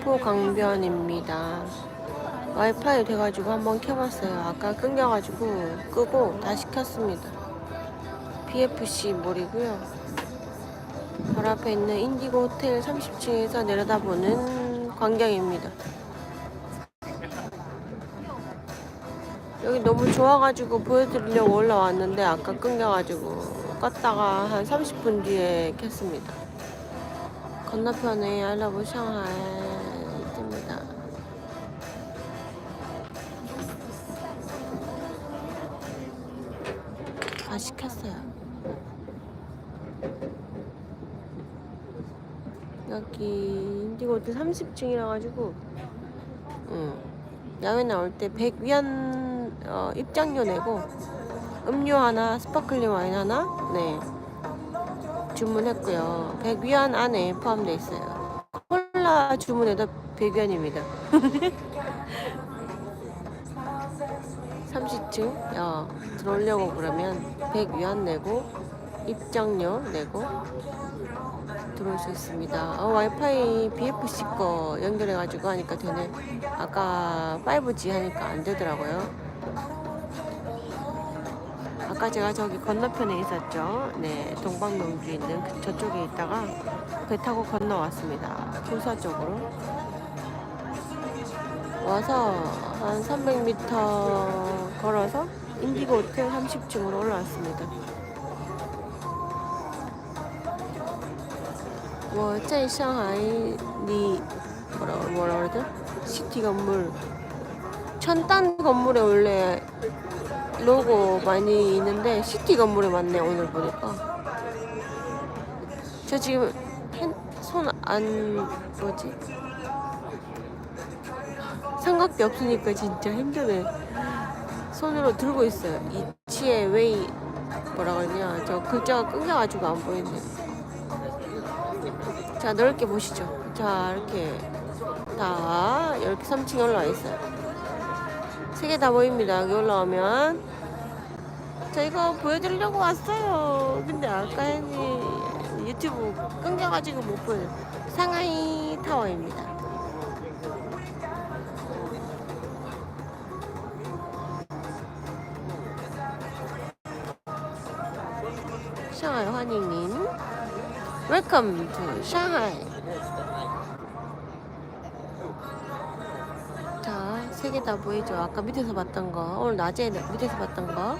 황포 강변입니다. 와이파이 돼가지고 한번 켜봤어요. 아까 끊겨가지고 끄고 다시 켰습니다. BFC 몰이고요. 바로 앞에 있는 인디고 호텔 30층에서 내려다보는 광경입니다. 여기 너무 좋아가지고 보여드리려고 올라왔는데 아까 끊겨가지고 껐다가 한 30분 뒤에 켰습니다. 건너편에 알라보 샹 여기 인디고 호텔 30층이라 가지고 응. 야외 나올 때 100위안 어, 입장료 내고 음료 하나, 스파클링 와인 하나, 네 주문했고요. 100위안 안에 포함되어 있어요. 콜라 주문해도 100위안입니다. 30층 어, 들어오려고 그러면 100위안 내고 입장료 내고 들어올 수 있습니다. 어, 와이파이 BFC 거 연결해가지고 하니까 되네. 아까 5G 하니까 안 되더라고요. 아까 제가 저기 건너편에 있었죠. 네, 동방농주 있는 그 저쪽에 있다가 배 타고 건너왔습니다. 부사 쪽으로. 와서 한 300m 걸어서 인디고 호텔 30층으로 올라왔습니다. 뭐, 我在 상하이 리 뭐라 뭐라 그러죠? 시티 건물. 천단 건물에 원래 로고 많이 있는데 시티 건물에 맞네 오늘 보니까. 저 지금 손안 뭐지? 삼각대 없으니까 진짜 힘드네. 손으로 들고 있어요. 이치의 웨이 뭐라 그러냐. 저 글자가 끊겨가지고 안 보이네. 자 넓게 보시죠. 자 이렇게 다 이렇게 3층에 올라와 있어요. 세 개 다 보입니다. 여기 올라오면. 저 이거 보여드리려고 왔어요. 근데 아까 유튜브 끊겨가지고 못 보여요 상하이 타워입니다. 상하이 환영님 웰컴 투 상하이 자, 세 개 다 보이죠? 아까 밑에서 봤던 거, 오늘 낮에 밑에서 봤던 거.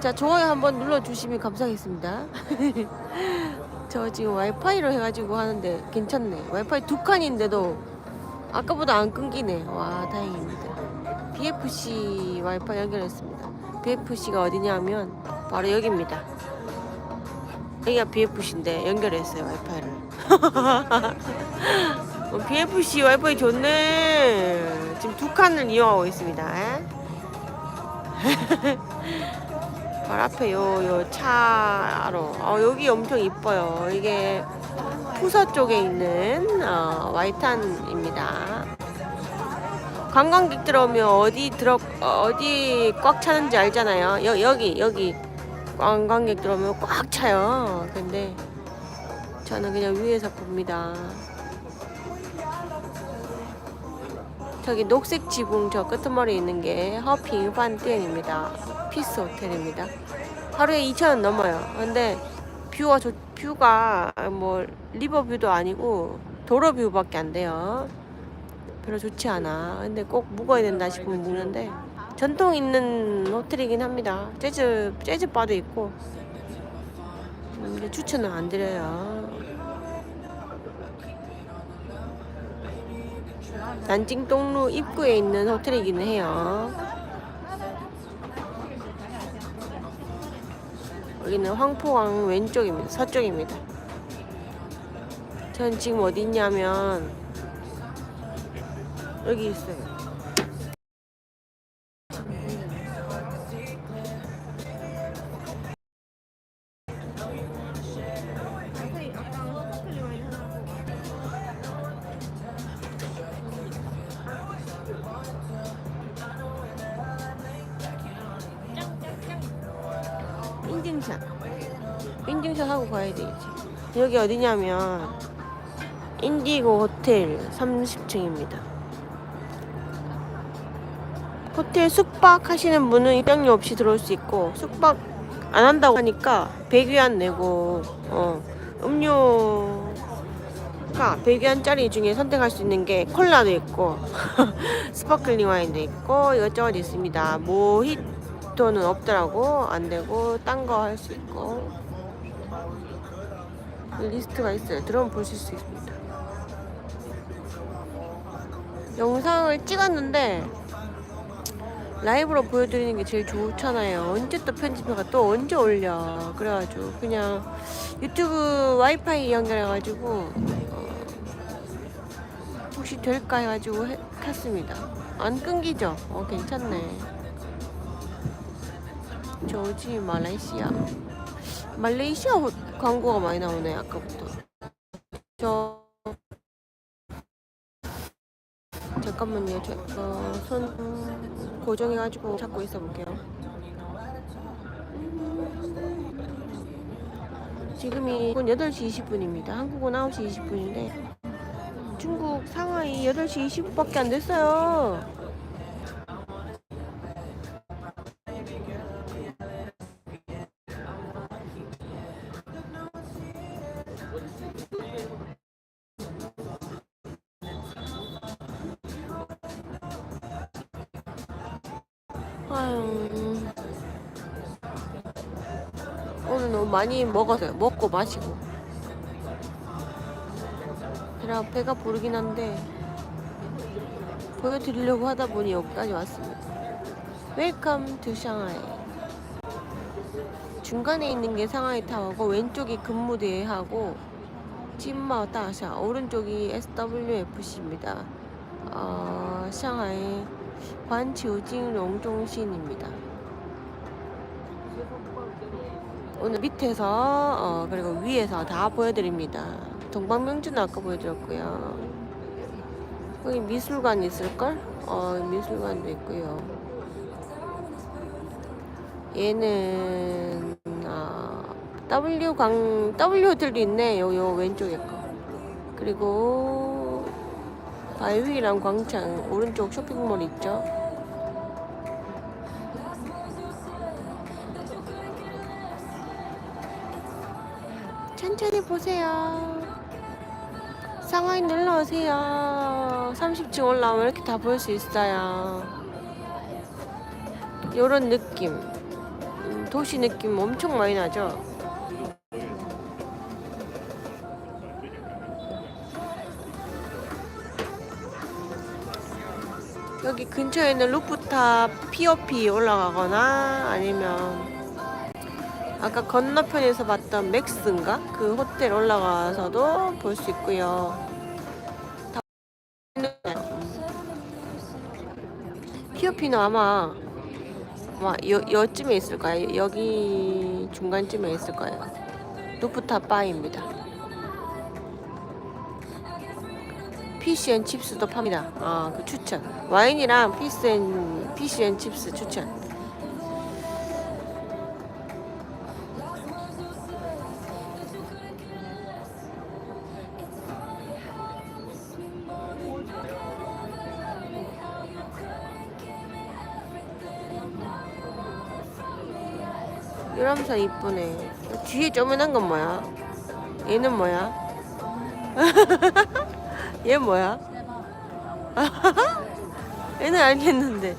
자, 좋아요 한번 눌러주시면 감사하겠습니다. 저 지금 와이파이로 해가지고 하는데 괜찮네. 와이파이 두 칸인데도 아까보다 안 끊기네. 와, 다행입니다. BFC 와이파이 연결했습니다. BFC가 어디냐면 바로 여기입니다. 여기가 BFC인데 연결했어요, 와이파이를. 어, BFC 와이파이 좋네. 지금 두 칸을 이용하고 있습니다. 바로 앞에 요, 요 차로. 어, 여기 엄청 이뻐요. 이게 푸서 쪽에 있는 어, 와이탄입니다. 관광객들 오면 어디 들어, 어, 어디 꽉 차는지 알잖아요. 여, 여기, 여기. 관광객들 오면 꽉 차요. 근데 저는 그냥 위에서 봅니다. 저기 녹색 지붕 저 끄트머리에 있는 게 허핑 판店입니다. 피스 호텔입니다. 하루에 2,000원 넘어요. 근데 뷰가 좋, 뷰가 뭐 리버뷰도 아니고 도로뷰밖에 안 돼요. 별로 좋지 않아. 근데 꼭 묵어야 된다 싶으면 묵는데 전통 있는 호텔이긴 합니다. 재즈 재즈 바도 있고. 근데 추천은 안 드려요. 난징 동로 입구에 있는 호텔이기는 해요. 여기는 황포강 왼쪽입니다. 서쪽입니다. 전 지금 어디 있냐면 여기 있어요. 여기 어디냐면 인디고 호텔 30층입니다. 호텔 숙박 하시는 분은 입장료 없이 들어올 수 있고 숙박 안 한다고 하니까 100위안 내고 어, 음료가 100위안짜리 중에 선택할 수 있는 게 콜라도 있고 스파클링 와인도 있고 이것저것 있습니다. 모히또는 없더라고 안 되고 딴 거 할 수 있고 리스트가 있어요. 들어오면 보실 수 있습니다. 영상을 찍었는데 라이브로 보여드리는 게 제일 좋잖아요. 언제 또 편집해가 또 언제 올려. 그래가지고 그냥 유튜브 와이파이 연결해가지고 어, 혹시 될까 해가지고 해, 켰습니다. 안 끊기죠? 어 괜찮네. 저지 말레이시아. 말레이시아 호- 광고가 많이 나오네 아까부터. 저 잠깐만요. 저, 어, 손 고정해가지고 잡고 있어 볼게요. 지금이 8시 20분입니다. 한국은 9시 20분인데 중국 상하이 8시 20분밖에 안 됐어요. 아유. 오늘 너무 많이 먹었어요. 먹고 마시고. 배가, 배가 부르긴 한데, 보여드리려고 하다 보니 여기까지 왔습니다. 웰컴 투 샹하이. 중간에 있는 게 상하이 타워고, 왼쪽이 근무대하고, 찐마오 따샤, 오른쪽이 SWFC입니다. 어, 샹하이 관치우징 롱종신입니다. 오늘 밑에서 어, 그리고 위에서 다 보여드립니다. 동방명주는 아까 보여드렸고요. 여기 미술관 있을걸? 어 미술관도 있고요. 얘는 아, W 광 W 호텔도 있네. 요, 요 왼쪽에 거. 그리고 바이위랑 광창 오른쪽 쇼핑몰 있죠. 천천히 보세요. 상하이 놀러 오세요. 30층 올라오면 이렇게 다 볼 수 있어요. 요런 느낌. 음, 도시 느낌 엄청 많이 나죠? 여기 근처에 있는 루프탑 POP 올라가거나 아니면 아까 건너편에서 봤던 맥스인가? 그 호텔 올라가서도 볼 수 있고요. 다 POP는 아마 아마 여, 여쯤에 있을 거예요. 여기 중간쯤에 있을 거예요. 루프탑 바입니다. 피시앤 칩스도 팝니다. 아, 그 추천. 와인이랑 피스앤 피시앤 칩스 추천. 유람선 이쁘네. 뒤에 쪼맨한 건 뭐야? 얘는 뭐야? 얘 뭐야? 얘는 알겠는데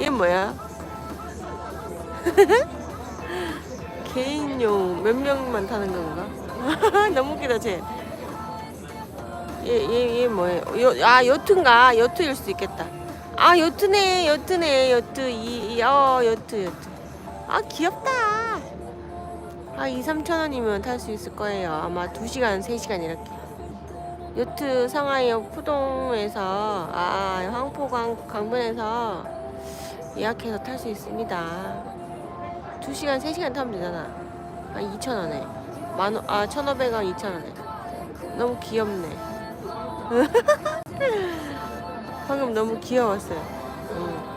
얘 뭐야? 개인용 몇 명만 타는 건가? 너무 웃기다 쟤. 얘얘얘 뭐예요? 요, 아 요트인가? 요트일 수도 있겠다. 아 요트네 요트네 요트 이어 요트 요트. 아 귀엽다. 아 2, 3천 원이면 탈 수 있을 거예요. 아마 2시간, 3시간 이렇게. 요트 상하이역 푸동에서 아 황포강 강변에서 예약해서 탈 수 있습니다. 2시간, 3시간 타면 되잖아. 아 2,000원에. 만 원, 아 1,500원, 2,000원에. 너무 귀엽네. 방금 너무 귀여웠어요. 응.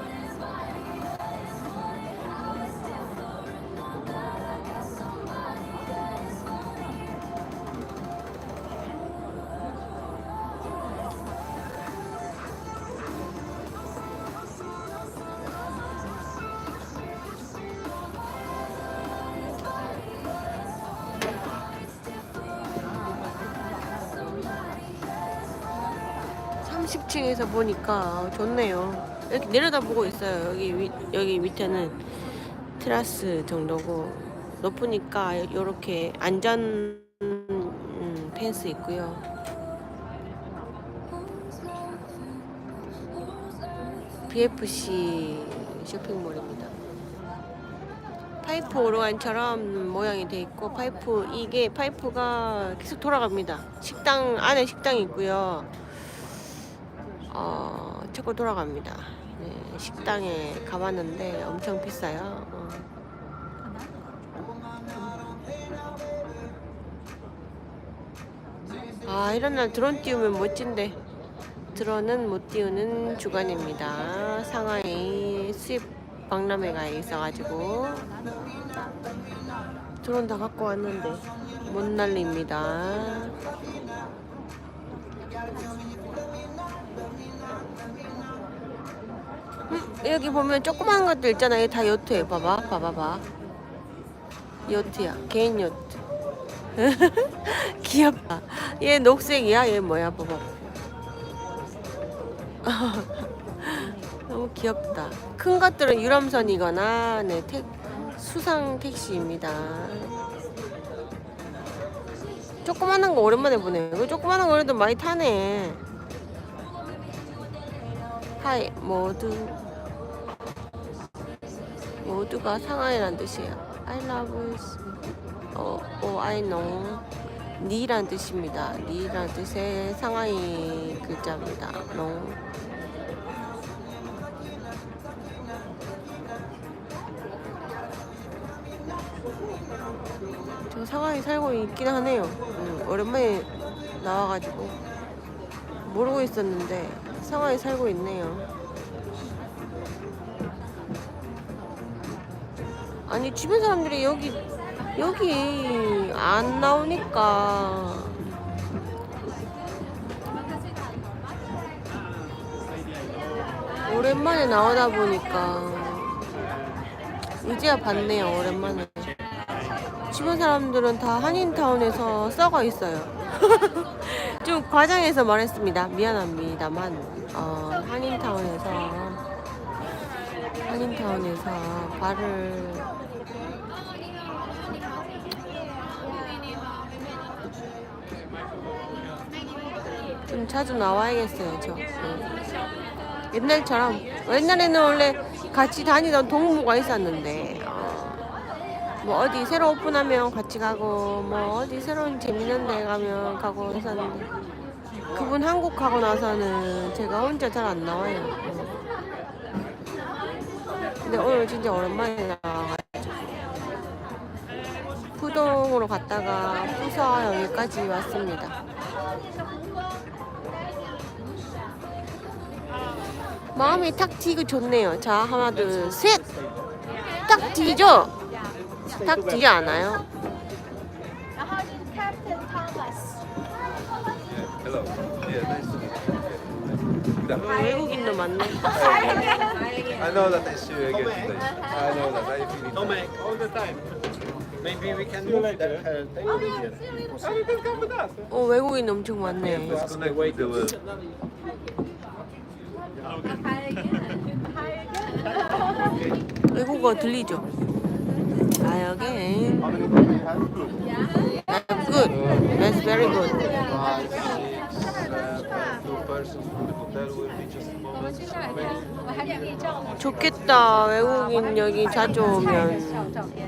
30층에서 보니까 좋네요. 이렇게 내려다보고 있어요. 여기 위, 여기 밑에는 테라스 정도고 높으니까 이렇게 안전 음, 펜스 있고요. BFC 쇼핑몰입니다. 파이프 오르간처럼 모양이 돼 있고 파이프 이게 파이프가 계속 돌아갑니다. 식당 안에 식당이 있고요. 어, 자꾸 돌아갑니다. 네, 식당에 가봤는데 엄청 비싸요. 어. 아 이런 날 드론 띄우면 멋진데 드론은 못 띄우는 주간입니다. 상하이 수입 박람회가 있어가지고 드론 다 갖고 왔는데 못 날립니다. 여기 보면 조그마한 것들 있잖아요. 다 요트예요. 봐봐, 봐봐, 봐. 요트야. 개인 요트. 귀엽다. 얘 녹색이야. 얘 뭐야? 봐봐. 너무 귀엽다. 큰 것들은 유람선이거나 네, 택, 수상 택시입니다. 조그마한 거 오랜만에 보네요. 이거 조그마한 거 그래도 많이 타네. 하이 모두 모두가 상하이란 뜻이에요. I love. 어, 어, I know. 니란 뜻입니다. 니란 뜻의 상하이 글자입니다. no. 저 상하이 살고 있긴 하네요. 음, 오랜만에 나와가지고 모르고 있었는데 상하이 살고 있네요. 아니 주변 사람들이 여기 여기 안 나오니까. 오랜만에 나오다 보니까. 이제야 봤네요 오랜만에. 주변 사람들은 다 한인타운에서 썩어 있어요. 좀 과장해서 말했습니다. 미안합니다만 어, 한인타운에서 한인타운에서 발을 좀 자주 나와야겠어요, 저. 네. 옛날처럼 옛날에는 원래 같이 다니던 동무가 있었는데 어, 뭐 어디 새로 오픈하면 같이 가고 뭐 어디 새로운 재밌는 데 가면 가고 했었는데 그분 한국 가고 나서는 제가 혼자 잘 안 나와요. 근데 오늘 진짜 오랜만에 푸사동으로 갔다가 푸사 여기까지 왔습니다. 마음이 탁 튀고 좋네요. 자, 하나, 둘, 셋! 탁 튀죠? 탁 튀지 않아요? 외국인도 많네. I know that is you again. I know that I feel it. Don't make all the time. Maybe we can move that uh, table here. Possible. 어 외국인 엄청 많네. Let's connect with the world. 외국어 들리죠? 아 여기. How many do we have? That's good. That's very good. Five, six, uh, two persons from the hotel will be just a moment. Maybe 좋겠다 외국인 여기 자주 오면. 照片。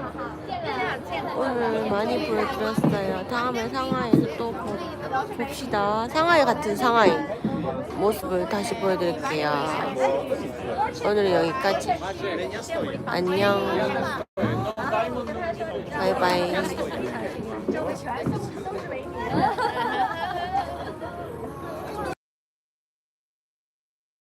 오늘 많이 보여드렸어요. 다음에 상하이에서 또 보, 봅시다. 상하이 같은 상하이 모습을 다시 보여드릴게요. 오늘은 여기까지. 안녕. 바이바이.